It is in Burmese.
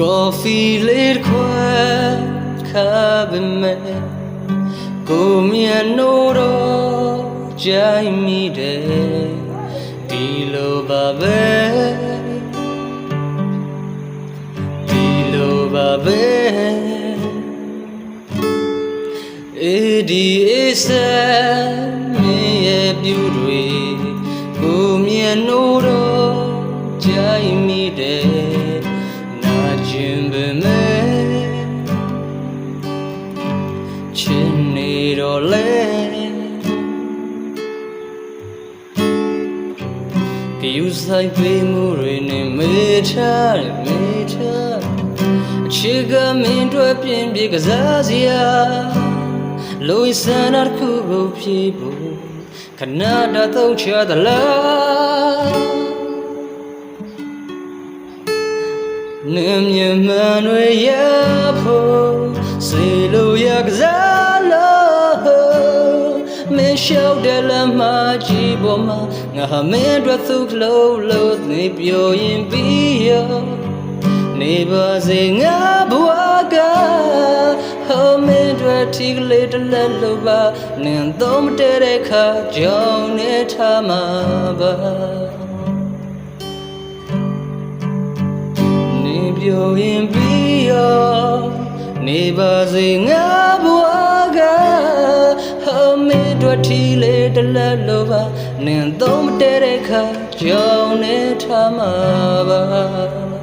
ကော်ဖီလေးခွဲခါပမဲကိုမြန်နိုးတော့ကြိုင်မိတယ်ဒီလိုပါပဲဒီလိုပါ ပဲအေဒီအေးစမင်းရဲ့ပြူတွေကိုမြန်နိုးတော့ကြိုင်မိတယ်နာကျင်ပေမဲ့ချင်နေတော့လဲကယူဆိုင်ပေးမှုတွေနဲ့မေးချတယ်မေးချအခြေကမင်းတို့ပြင်းပြေကစားစရာလူစံနာတစ်ခုကိုဖြေဖို့ခဏတော့ချသလား နင်းမြမန်တွေရဖို့စေလို့ရကစားလို့မင်းရှောက်တယ်လမ်းမကြီးပေါ်မှာငါဟာမင်းအတွက်သူ့လို့လို့နေပြောရင်ပြီးရောနေပါစေငါဘဝကဟိုမင်းအတွက်ထိကလေးတစ်လက်လို့ပါနင်တော့မတည့်တဲ့ခါကြောင်းနေထားမှာပါ ပြောရင်ပြီးရောနေပါစေငါဘဝကဟမေတို့ထီလေးတလက်လိုပါနင်သုံးမတဲတဲ့ခါကြောင်းနေထားမှာပါ